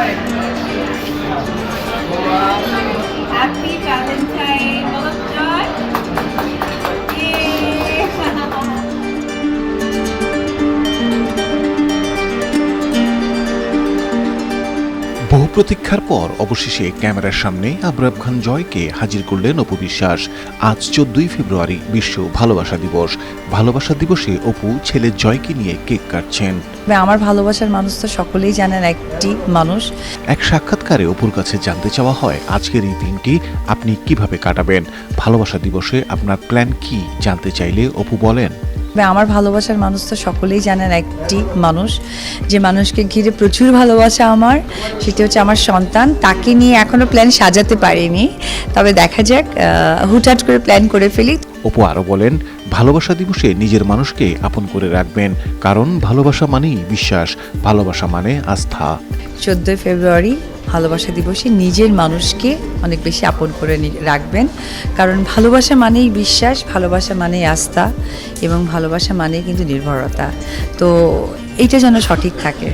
Happy বহু প্রতীক্ষার পর অবশেষে ক্যামেরার সামনে আবরাব খান জয়কে হাজির করলেন অপু বিশ্বাস। আজ চোদ্দই ফেব্রুয়ারি বিশ্ব ভালোবাসা দিবস। ভালোবাসা দিবসে অপু ছেলে জয়কে নিয়ে কেক কাটছেন। আমার ভালোবাসার মানুষ তো সকলেই জানেন একটি মানুষ। এক সাক্ষাৎকারে অপুর কাছে জানতে চাওয়া হয় আজকের এই দিনটি আপনি কীভাবে কাটাবেন? ভালোবাসা দিবসে আপনার প্ল্যান কি? জানতে চাইলে অপু বলেন। আমার ভালোবাসার মানুষ তো সকলেই জানেন একটি মানুষ। যে মানুষকে ঘিরে প্রচুর ভালোবাসা আমার সেটি হচ্ছে আমার সন্তান। তাকে নিয়ে এখনও প্ল্যান সাজাতে পারিনি। তবে দেখা যাক হুটহাট করে প্ল্যান করে ফেলি। অপু আরও বলেন ভালোবাসা দিবসে নিজের মানুষকে আপন করে রাখবেন। কারণ ভালোবাসা মানেই বিশ্বাস ভালোবাসা মানে আস্থা। চোদ্দোই ফেব্রুয়ারি ভালোবাসা দিবসে নিজের মানুষকে অনেক বেশি আপন করে রাখবেন। কারণ ভালোবাসা মানেই বিশ্বাস, ভালোবাসা মানেই আস্থা এবং ভালোবাসা মানেই কিন্তু নির্ভরতা। তো এইটা যেন সঠিক থাকে।